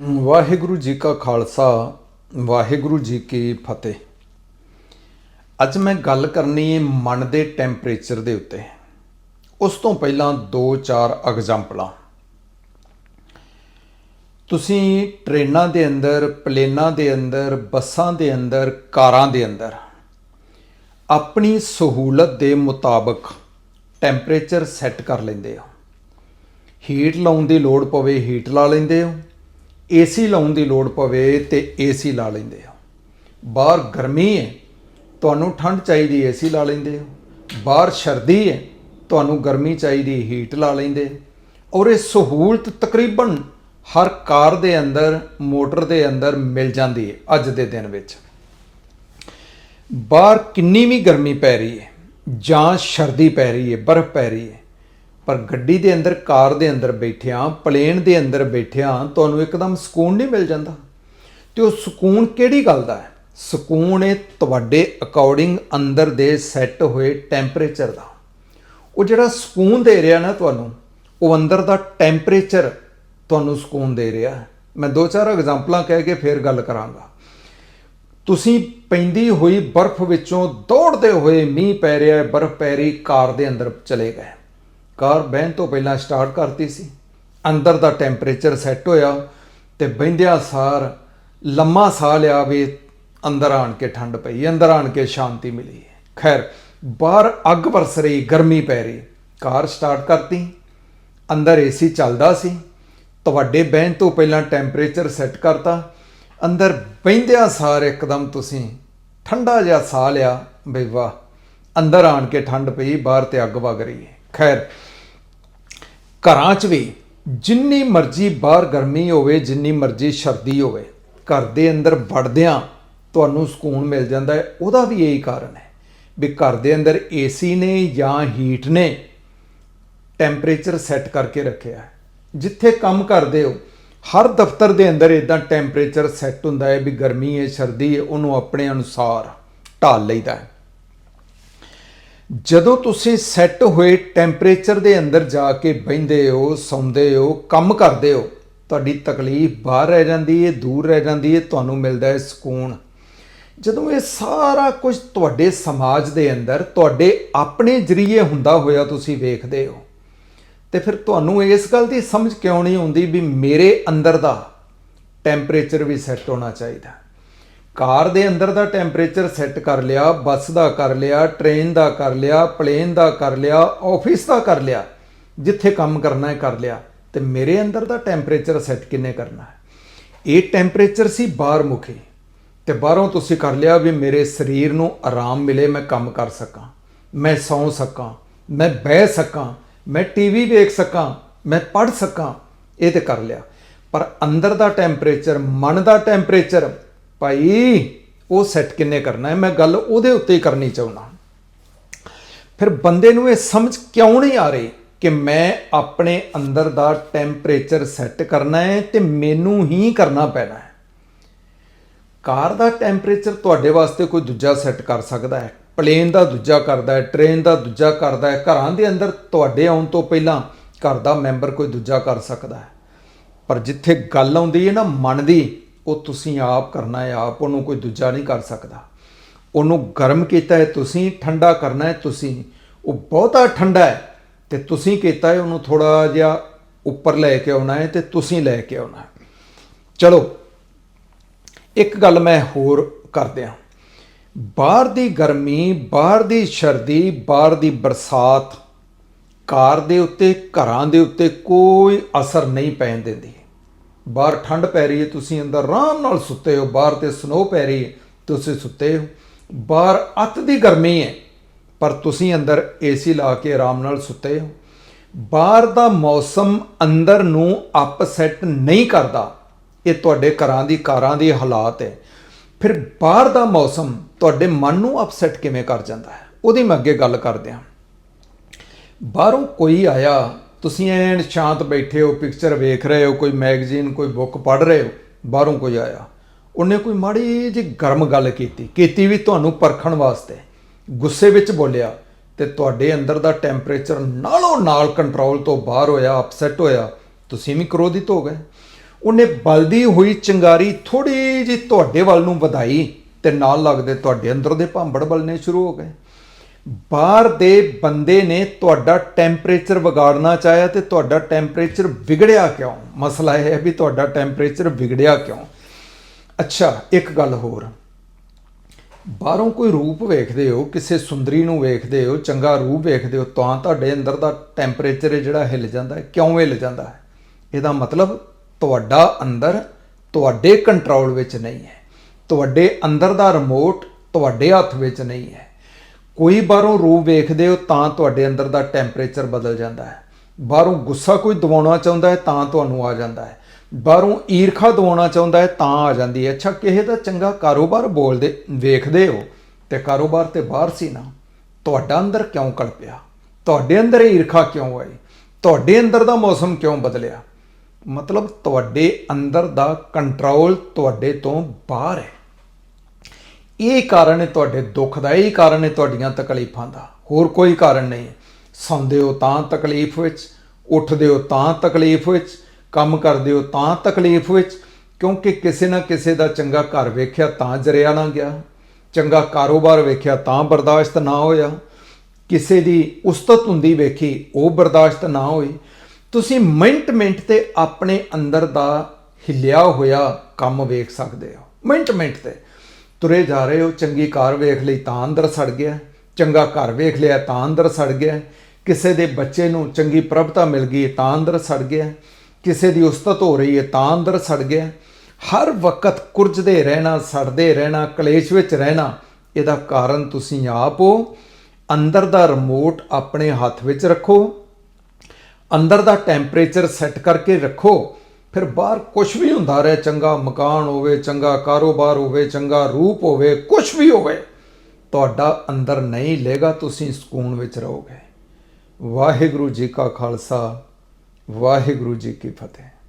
ਵਾਹਿਗੁਰੂ ਜੀ ਕਾ ਖਾਲਸਾ, ਵਾਹਿਗੁਰੂ ਜੀ ਕੀ ਫਤਿਹ। ਅੱਜ ਮੈਂ ਗੱਲ ਕਰਨੀ ਹੈ ਮਨ ਦੇ ਟੈਂਪਰੇਚਰ ਦੇ ਉੱਤੇ। ਉਸ ਤੋਂ ਪਹਿਲਾਂ 2-4 ਐਗਜ਼ਾਮਪਲਾਂ। ਤੁਸੀਂ ਟ੍ਰੇਨਾਂ ਦੇ ਅੰਦਰ, ਪਲੇਨਾਂ ਦੇ ਅੰਦਰ, ਬੱਸਾਂ ਦੇ ਅੰਦਰ, ਕਾਰਾਂ ਦੇ ਅੰਦਰ, ਆਪਣੀ ਸਹੂਲਤ ਦੇ ਮੁਤਾਬਕ ਟੈਂਪਰੇਚਰ ਸੈੱਟ ਕਰ ਲੈਂਦੇ ਹੋ। ਹੀਟ ਲਾਉਣ ਦੀ ਲੋੜ ਪਵੇ, ਹੀਟ ਲਾ ਲੈਂਦੇ ਹੋ। ਏਸੀ ਲਾਉਣ ਦੀ ਲੋੜ ਪਵੇ ਤੇ ਏਸੀ ਲਾ ਲੈਂਦੇ ਹੋ। ਬਾਹਰ ਗਰਮੀ ਹੈ, ਤੁਹਾਨੂੰ ਠੰਡ ਚਾਹੀਦੀ ਏਸੀ ਲਾ ਲੈਂਦੇ ਹੋ। ਬਾਹਰ ਸਰਦੀ ਹੈ, ਤੁਹਾਨੂੰ ਗਰਮੀ ਚਾਹੀਦੀ ਹੀਟ ਲਾ ਲੈਂਦੇ ਔਰ ਇਹ ਸਹੂਲਤ ਤਕਰੀਬਨ ਹਰ ਕਾਰ ਦੇ ਅੰਦਰ, ਮੋਟਰ ਦੇ ਅੰਦਰ ਮਿਲ ਜਾਂਦੀ ਹੈ, ਅੱਜ ਦੇ ਦਿਨ ਵਿੱਚ। ਬਾਹਰ ਕਿੰਨੀ ਵੀ ਗਰਮੀ ਪੈ ਰਹੀ ਹੈ, ਜਾਂ ਸਰਦੀ ਪੈ ਰਹੀ ਹੈ, ਬਰਫ਼ ਪੈ ਰਹੀ ਹੈ ਪਰ ਗੱਡੀ ਦੇ ਅੰਦਰ, ਕਾਰ ਦੇ ਅੰਦਰ ਬੈਠਿਆਂ ਪਲੇਨ ਦੇ ਅੰਦਰ ਬੈਠਿਆਂ ਤੁਹਾਨੂੰ ਇੱਕਦਮ ਸਕੂਨ ਨਹੀਂ ਮਿਲ ਜਾਂਦਾ। ਤੇ ਉਹ ਸਕੂਨ ਕਿਹੜੀ ਗੱਲ ਦਾ ਹੈ? ਸਕੂਨ ਹੈ ਤੁਹਾਡੇ ਅਕੋਰਡਿੰਗ ਅੰਦਰ ਦੇ ਸੈੱਟ ਹੋਏ ਟੈਂਪਰੇਚਰ ਦਾ। ਉਹ ਜਿਹੜਾ ਸਕੂਨ ਦੇ ਰਿਹਾ ਨਾ ਤੁਹਾਨੂੰ, ਉਹ ਅੰਦਰ ਦਾ ਟੈਂਪਰੇਚਰ ਤੁਹਾਨੂੰ ਸਕੂਨ ਦੇ ਰਿਹਾ ਹੈ। ਮੈਂ ਦੋ ਚਾਰ ਐਗਜ਼ਾਮਪਲਾਂ ਕਹਿ ਕੇ ਫੇਰ ਗੱਲ ਕਰਾਂਗਾ। ਤੁਸੀਂ ਪੈਂਦੀ ਹੋਈ ਬਰਫ਼ ਵਿੱਚੋਂ ਦੌੜਦੇ ਹੋਏ ਮੀਂਹ ਪੈ ਰਿਹਾ ਬਰਫ਼ ਪੈ ਰਹੀ, ਕਾਰ ਦੇ ਅੰਦਰ ਚਲੇ ਗਏ। ਕਾਰ ਬਹਿਣ ਤੋਂ ਪਹਿਲਾਂ ਸਟਾਰਟ ਕਰਤੀ ਸੀ। ਅੰਦਰ ਦਾ ਟੈਂਪਰੇਚਰ ਸੈੱਟ ਹੋਇਆ ਤੇ ਬਹਿੰਦਿਆਂ ਸਾਰ ਲੰਮਾ ਸਾਹ ਲਿਆ ਵੀ ਅੰਦਰ ਆਣ ਕੇ ਠੰਡ ਪਈ, ਅੰਦਰ ਆਣ ਕੇ ਸ਼ਾਂਤੀ ਮਿਲੀ। ਖੈਰ, ਬਾਹਰ ਅੱਗ ਵਰਸ ਰਹੀ, ਗਰਮੀ ਪੈ ਰਹੀ। ਕਾਰ ਸਟਾਰਟ ਕਰਤੀ। ਅੰਦਰ ਏਸੀ ਚੱਲਦਾ ਸੀ। ਤੁਹਾਡੇ ਬਹਿਣ ਤੋਂ ਪਹਿਲਾਂ ਟੈਂਪਰੇਚਰ ਸੈੱਟ ਕਰਤਾ। ਅੰਦਰ ਬਹਿੰਦਿਆਂ ਸਾਰ ਇੱਕਦਮ ਤੁਸੀਂ ਠੰਡਾ ਜਿਹਾ ਸਾਹ ਲਿਆ, ਬਈ ਵਾਹ, ਅੰਦਰ ਆਣ ਕੇ ਠੰਡ ਪਈ, ਬਾਹਰ ਤੇ ਅੱਗ ਵਗ ਰਹੀ ਹੈ। ਖੈਰ ਘਰਾਂ 'ਚ ਵੀ ਜਿੰਨੀ ਮਰਜ਼ੀ ਬਾਹਰ ਗਰਮੀ ਹੋਵੇ, ਜਿੰਨੀ ਮਰਜ਼ੀ ਸਰਦੀ ਹੋਵੇ, ਘਰ ਦੇ ਅੰਦਰ ਵੜਦਿਆਂ ਤੁਹਾਨੂੰ ਸਕੂਨ ਮਿਲ ਜਾਂਦਾ ਹੈ। ਉਹਦਾ ਵੀ ਇਹੀ ਕਾਰਨ ਹੈ ਵੀ ਘਰ ਦੇ ਅੰਦਰ ਏਸੀ ਨੇ ਜਾਂ ਹੀਟ ਨੇ ਟੈਂਪਰੇਚਰ ਸੈੱਟ ਕਰਕੇ ਰੱਖਿਆ ਹੈ। ਜਿੱਥੇ ਕੰਮ ਕਰਦੇ ਹੋ, ਹਰ ਦਫ਼ਤਰ ਦੇ ਅੰਦਰ ਇਦਾਂ ਟੈਂਪਰੇਚਰ ਸੈੱਟ ਹੁੰਦਾ ਹੈ ਵੀ ਗਰਮੀ ਹੈ, ਸਰਦੀ ਹੈ, ਉਹਨੂੰ ਆਪਣੇ ਅਨੁਸਾਰ ਢਾਲ ਲਈਦਾ ਹੈ। ਜਦੋਂ ਤੁਸੀਂ ਸੈੱਟ ਹੋਏ ਟੈਂਪਰੇਚਰ ਦੇ ਅੰਦਰ ਜਾ ਕੇ ਬਹਿੰਦੇ ਹੋ, ਸੌਂਦੇ ਹੋ, ਕੰਮ ਕਰਦੇ ਹੋ, ਤੁਹਾਡੀ ਤਕਲੀਫ ਬਾਹਰ ਰਹਿ ਜਾਂਦੀ ਹੈ ਦੂਰ ਰਹਿ ਜਾਂਦੀ ਹੈ ਤੁਹਾਨੂੰ ਮਿਲਦਾ ਹੈ ਸਕੂਨ। ਜਦੋਂ ਇਹ ਸਾਰਾ ਕੁਝ ਤੁਹਾਡੇ ਸਮਾਜ ਦੇ ਅੰਦਰ, ਤੁਹਾਡੇ ਆਪਣੇ ਜਰੀਏ ਹੁੰਦਾ ਹੋਇਆ ਤੁਸੀਂ ਵੇਖਦੇ ਹੋ, ਤੇ ਫਿਰ ਤੁਹਾਨੂੰ ਇਸ ਗੱਲ ਦੀ ਸਮਝ ਕਿਉਂ ਨਹੀਂ ਆਉਂਦੀ ਵੀ ਮੇਰੇ ਅੰਦਰ ਦਾ ਟੈਂਪਰੇਚਰ ਵੀ ਸੈੱਟ ਹੋਣਾ ਚਾਹੀਦਾ? ਕਾਰ ਦੇ ਅੰਦਰ ਦਾ ਟੈਂਪਰੇਚਰ ਸੈੱਟ ਕਰ ਲਿਆ, ਬੱਸ ਦਾ ਕਰ ਲਿਆ, ਟ੍ਰੇਨ ਦਾ ਕਰ ਲਿਆ, ਪਲੇਨ ਦਾ ਕਰ ਲਿਆ, ਆਫਿਸ ਦਾ ਕਰ ਲਿਆ, ਜਿੱਥੇ ਕੰਮ ਕਰਨਾ ਹੈ ਕਰ ਲਿਆ। ਤੇ ਮੇਰੇ ਅੰਦਰ ਦਾ ਟੈਂਪਰੇਚਰ ਸੈੱਟ ਕਿੰਨੇ ਕਰਨਾ ਹੈ? ਇਹ ਟੈਂਪਰੇਚਰ ਸੀ ਬਾਹਰ ਮੁਖੀ। ਤੇ ਬਾਹਰੋਂ ਤੁਸੀਂ ਕਰ ਲਿਆ ਵੀ ਮੇਰੇ ਸਰੀਰ ਨੂੰ ਆਰਾਮ ਮਿਲੇ, ਮੈਂ ਕੰਮ ਕਰ ਸਕਾਂ, ਮੈਂ ਸੌਂ ਸਕਾਂ, ਮੈਂ ਬਹਿ ਸਕਾਂ, ਮੈਂ ਟੀਵੀ ਵੇਖ ਸਕਾਂ, ਮੈਂ ਪੜ੍ਹ ਸਕਾਂ, ਇਹ ਤੇ ਕਰ ਲਿਆ। ਪਰ ਅੰਦਰ ਦਾ ਟੈਂਪਰੇਚਰ, ਮਨ ਦਾ ਟੈਂਪਰੇਚਰ ਭਾਈ, ਉਹ ਸੈੱਟ ਕਿੰਨੇ ਕਰਨਾ ਹੈ? ਮੈਂ ਗੱਲ ਉਹਦੇ ਉੱਤੇ ਹੀ ਕਰਨੀ ਚਾਹੁੰਦਾ ਫਿਰ ਬੰਦੇ ਨੂੰ ਇਹ ਸਮਝ ਕਿਉਂ ਨਹੀਂ ਆ ਰਹੀ ਕਿ ਮੈਂ ਆਪਣੇ ਅੰਦਰ ਦਾ ਟੈਂਪਰੇਚਰ ਸੈੱਟ ਕਰਨਾ ਹੈ ਤੇ ਮੈਨੂੰ ਹੀ ਕਰਨਾ ਪੈਣਾ ਹੈ? ਕਾਰ ਦਾ ਟੈਂਪਰੇਚਰ ਤੁਹਾਡੇ ਵਾਸਤੇ ਕੋਈ ਦੂਜਾ ਸੈੱਟ ਕਰ ਸਕਦਾ ਹੈ ਪਲੇਨ ਦਾ ਦੂਜਾ ਕਰਦਾ ਹੈ ਟ੍ਰੇਨ ਦਾ ਦੂਜਾ ਕਰਦਾ ਹੈ, ਘਰਾਂ ਦੇ ਅੰਦਰ ਤੁਹਾਡੇ ਆਉਣ ਤੋਂ ਪਹਿਲਾਂ ਘਰ ਦਾ ਮੈਂਬਰ ਕੋਈ ਦੂਜਾ ਕਰ ਸਕਦਾ ਹੈ। ਪਰ ਜਿੱਥੇ ਗੱਲ ਆਉਂਦੀ ਹੈ ਨਾ ਮਨ ਦੀ ਉਹ ਤੁਸੀਂ ਆਪ ਕਰਨਾ ਹੈ, ਆਪ ਉਹਨੂੰ ਕੋਈ ਦੂਜਾ ਨਹੀਂ ਕਰ ਸਕਦਾ। ਉਹਨੂੰ ਗਰਮ ਕੀਤਾ ਹੈ, ਤੁਸੀਂ, ਠੰਡਾ ਕਰਨਾ ਹੈ, ਤੁਸੀਂ। ਉਹ ਬਹੁਤਾ ਠੰਡਾ ਹੈ ਤੇ ਤੁਸੀਂ ਕੀਤਾ ਹੈ, ਉਹਨੂੰ ਥੋੜਾ ਜਿਹਾ ਉੱਪਰ ਲੈ ਕੇ ਆਉਣਾ ਹੈ ਤੇ ਤੁਸੀਂ ਲੈ ਕੇ ਆਉਣਾ ਚਲੋ, ਇੱਕ ਗੱਲ ਮੈਂ ਹੋਰ ਕਰਦਿਆਂ ਬਾਹਰ ਦੀ ਗਰਮੀ, ਬਾਹਰ ਦੀ ਸਰਦੀ, ਬਾਹਰ ਦੀ ਬਰਸਾਤ ਕਾਰ ਦੇ ਉੱਤੇ, ਘਰਾਂ ਦੇ ਉੱਤੇ ਕੋਈ ਅਸਰ ਨਹੀਂ ਪੈਣ ਦਿੰਦੀ। ਬਾਹਰ ਠੰਡ ਪੈ ਰਹੀ ਹੈ, ਤੁਸੀਂ ਅੰਦਰ ਆਰਾਮ ਨਾਲ ਸੁੱਤੇ ਹੋ, ਬਾਹਰ ਤੇ ਸਨੋ ਪੈ ਰਹੀ ਹੈ, ਤੁਸੀਂ ਸੁੱਤੇ ਹੋ। ਬਾਹਰ ਅੱਤ ਦੀ ਗਰਮੀ ਹੈ, ਪਰ ਤੁਸੀਂ ਅੰਦਰ ਏਸੀ ਲਾ ਕੇ ਆਰਾਮ ਨਾਲ ਸੁੱਤੇ ਹੋ। ਬਾਹਰ ਦਾ ਮੌਸਮ ਅੰਦਰ ਨੂੰ ਅਪਸੈਟ ਨਹੀਂ ਕਰਦਾ। ਇਹ ਤੁਹਾਡੇ ਘਰਾਂ ਦੀ, ਕਾਰਾਂ ਦੀ ਹਾਲਾਤ ਹੈ। ਫਿਰ ਬਾਹਰ ਦਾ ਮੌਸਮ ਤੁਹਾਡੇ ਮਨ ਨੂੰ ਅਪਸੈਟ ਕਿਵੇਂ ਕਰ ਜਾਂਦਾ ਹੈ? ਉਹਦੀ ਮੈਂ ਅੱਗੇ ਗੱਲ ਕਰਦੇ ਹਾਂ। ਬਾਹਰੋਂ ਕੋਈ ਆਇਆ ਤੁਸੀਂ ਐਨ ਸ਼ਾਂਤ ਬੈਠੇ ਹੋ ਪਿਕਚਰ ਵੇਖ ਰਹੇ ਹੋ, ਕੋਈ ਮੈਗਜ਼ੀਨ ਕੋਈ ਬੁੱਕ ਪੜ੍ਹ ਰਹੇ ਹੋ, ਬਾਹਰੋਂ ਕੋਈ ਆਇਆ। ਉਹਨੇ ਕੋਈ ਮਾੜੀ ਜਿਹੀ ਗਰਮ ਗੱਲ ਕੀਤੀ ਕੀਤੀ ਵੀ ਤੁਹਾਨੂੰ ਪਰਖਣ ਵਾਸਤੇ। ਗੁੱਸੇ ਵਿੱਚ ਬੋਲਿਆ, ਤੇ ਤੁਹਾਡੇ ਅੰਦਰ ਦਾ ਟੈਂਪਰੇਚਰ ਨਾਲੋਂ ਨਾਲ ਕੰਟਰੋਲ ਤੋਂ ਬਾਹਰ ਹੋਇਆ ਅਪਸੈਟ ਹੋਇਆ, ਤੁਸੀਂ ਵੀ ਕ੍ਰੋਧਿਤ ਹੋ ਗਏ। ਉਹਨੇ ਬਲਦੀ ਹੋਈ ਚਿੰਗਾਰੀ ਥੋੜੀ ਜਿਹੀ ਤੁਹਾਡੇ ਵੱਲ ਨੂੰ ਵਧਾਈ ਤੇ ਨਾਲ ਲੱਗਦੇ ਤੁਹਾਡੇ ਅੰਦਰ ਦੇ ਭਾਂਬੜ ਬਲਨੇ ਸ਼ੁਰੂ ਹੋ ਗਏ। ਬਾਹਰ ਦੇ ਬੰਦੇ ਨੇ ਤੁਹਾਡਾ ਟੈਂਪਰੇਚਰ ਵਿਗਾੜਨਾ ਚਾਹਿਆ ਤੇ ਤੁਹਾਡਾ ਟੈਂਪਰੇਚਰ ਵਿਗੜਿਆ ਕਿਉਂ? ਮਸਲਾ ਇਹ ਹੈ ਵੀ ਤੁਹਾਡਾ ਟੈਂਪਰੇਚਰ ਵਿਗੜਿਆ ਕਿਉਂ? ਅੱਛਾ, ਇੱਕ ਗੱਲ ਹੋਰ। ਬਾਹਰੋਂ ਕੋਈ ਰੂਪ ਵੇਖਦੇ ਹੋ, ਕਿਸੇ ਸੁੰਦਰੀ ਨੂੰ ਵੇਖਦੇ ਹੋ, ਚੰਗਾ ਰੂਪ ਵੇਖਦੇ ਹੋ, ਤਾਂ ਤੁਹਾਡੇ ਅੰਦਰ ਦਾ ਟੈਂਪਰੇਚਰ ਜਿਹੜਾ ਹਿੱਲ ਜਾਂਦਾ ਹੈ, ਕਿਉਂ ਹਿੱਲ ਜਾਂਦਾ ਹੈ? ਇਹਦਾ ਮਤਲਬ ਤੁਹਾਡਾ ਅੰਦਰ ਤੁਹਾਡੇ ਕੰਟਰੋਲ ਵਿੱਚ ਨਹੀਂ ਹੈ। ਤੁਹਾਡੇ ਅੰਦਰ ਦਾ ਰਿਮੋਟ ਤੁਹਾਡੇ ਹੱਥ ਵਿੱਚ ਨਹੀਂ ਹੈ। ਕੋਈ ਬਾਹਰੋਂ ਰੂਪ ਵੇਖਦੇ ਹੋ ਤਾਂ ਤੁਹਾਡੇ ਅੰਦਰ ਦਾ ਟੈਂਪਰੇਚਰ ਬਦਲ ਜਾਂਦਾ ਹੈ। ਬਾਹਰੋਂ ਗੁੱਸਾ ਕੋਈ ਦਵਾਉਣਾ ਚਾਹੁੰਦਾ ਹੈ ਤਾਂ ਤੁਹਾਨੂੰ ਆ ਜਾਂਦਾ ਹੈ। ਬਾਹਰੋਂ ਈਰਖਾ ਦਵਾਉਣਾ ਚਾਹੁੰਦਾ ਹੈ ਤਾਂ ਆ ਜਾਂਦੀ ਹੈ। ਅੱਛਾ, ਕਿਸੇ ਦਾ ਚੰਗਾ ਕਾਰੋਬਾਰ ਬੋਲਦੇ, ਵੇਖਦੇ ਹੋ ਤੇ ਕਾਰੋਬਾਰ ਤੇ ਬਾਹਰ ਸੀ ਨਾ, ਤੁਹਾਡਾ ਅੰਦਰ ਕਿਉਂ ਕਲਪਿਆ ਤੁਹਾਡੇ ਅੰਦਰ ਈਰਖਾ ਕਿਉਂ ਆਈ? ਤੁਹਾਡੇ ਅੰਦਰ ਦਾ ਮੌਸਮ ਕਿਉਂ ਬਦਲਿਆ? ਮਤਲਬ ਤੁਹਾਡੇ ਅੰਦਰ ਦਾ ਕੰਟਰੋਲ ਤੁਹਾਡੇ ਤੋਂ ਬਾਹਰ ਹੈ। ਇਹ ਕਾਰਨ ਹੈ ਤੁਹਾਡੇ ਦੁੱਖ ਦਾ, ਇਹ ਕਾਰਨ ਹੈ ਤੁਹਾਡੀਆਂ ਤਕਲੀਫਾਂ ਦਾ। ਹੋਰ ਕੋਈ ਕਾਰਨ ਨਹੀਂ। ਸੌਂਦੇ ਹੋ ਤਾਂ ਤਕਲੀਫ ਵਿੱਚ, ਉੱਠਦੇ ਹੋ ਤਾਂ ਤਕਲੀਫ ਵਿੱਚ, ਕੰਮ ਕਰਦੇ ਹੋ ਤਾਂ ਤਕਲੀਫ ਵਿੱਚ, ਕਿਉਂਕਿ ਕਿਸੇ ਨਾ ਕਿਸੇ ਦਾ ਚੰਗਾ ਘਰ ਵੇਖਿਆ ਤਾਂ ਜਰਿਆ ਨਾ ਗਿਆ। ਚੰਗਾ ਕਾਰੋਬਾਰ ਵੇਖਿਆ ਤਾਂ ਬਰਦਾਸ਼ਤ ਨਾ ਹੋਇਆ। ਕਿਸੇ ਦੀ ਉਸਤਤ ਹੁੰਦੀ ਵੇਖੀ, ਉਹ ਬਰਦਾਸ਼ਤ ਨਾ ਹੋਈ। ਤੁਸੀਂ ਮਿੰਟ ਮਿੰਟ ਤੇ ਆਪਣੇ ਅੰਦਰ ਦਾ ਹਿੱਲਿਆ ਹੋਇਆ ਕੰਮ ਵੇਖ ਸਕਦੇ ਹੋ। ਮਿੰਟ ਮਿੰਟ ਤੇ। ਤੁਰੇ ਜਾ ਰਹੇ ਹੋ, ਚੰਗੀ ਕਾਰ ਵੇਖ ਲਈ ਤਾਂ ਅੰਦਰ ਸੜ ਗਿਆ, ਚੰਗਾ ਘਰ ਵੇਖ ਲਿਆ ਤਾਂ ਅੰਦਰ ਸੜ ਗਿਆ, ਕਿਸੇ ਦੇ ਬੱਚੇ ਨੂੰ ਚੰਗੀ ਪ੍ਰਭਤਾ ਮਿਲ ਗਈ ਤਾਂ ਅੰਦਰ ਸੜ ਗਿਆ, ਕਿਸੇ ਦੀ ਉਸਤਤ ਹੋ ਰਹੀ ਹੈ ਤਾਂ ਅੰਦਰ ਸੜ ਗਿਆ, ਹਰ ਵਕਤ ਕੁਰਜਦੇ ਰਹਿਣਾ, ਸੜਦੇ ਰਹਿਣਾ, ਕਲੇਸ਼ ਵਿੱਚ ਰਹਿਣਾ, ਇਹਦਾ ਕਾਰਨ ਤੁਸੀਂ ਆਪ ਹੋ, ਅੰਦਰ ਦਾ ਰਿਮੋਟ ਆਪਣੇ ਹੱਥ ਵਿੱਚ ਰੱਖੋ, ਅੰਦਰ ਦਾ ਟੈਂਪਰੇਚਰ ਸੈੱਟ ਕਰਕੇ ਰੱਖੋ ਫਿਰ ਬਾਹਰ ਕੁਝ ਵੀ ਹੁੰਦਾ ਰਹੇ, ਚੰਗਾ ਮਕਾਨ ਹੋਵੇ, ਚੰਗਾ ਕਾਰੋਬਾਰ ਹੋਵੇ, ਚੰਗਾ ਰੂਪ ਹੋਵੇ ਕੁਝ ਵੀ ਹੋਵੇ, ਤੁਹਾਡਾ ਅੰਦਰ ਨਹੀਂ ਲੇਗਾ ਤੁਸੀਂ ਸਕੂਨ ਵਿੱਚ ਰਹੋਗੇ। ਵਾਹਿਗੁਰੂ ਜੀ ਕਾ ਖਾਲਸਾ, ਵਾਹਿਗੁਰੂ ਜੀ ਕੀ ਫਤਿਹ।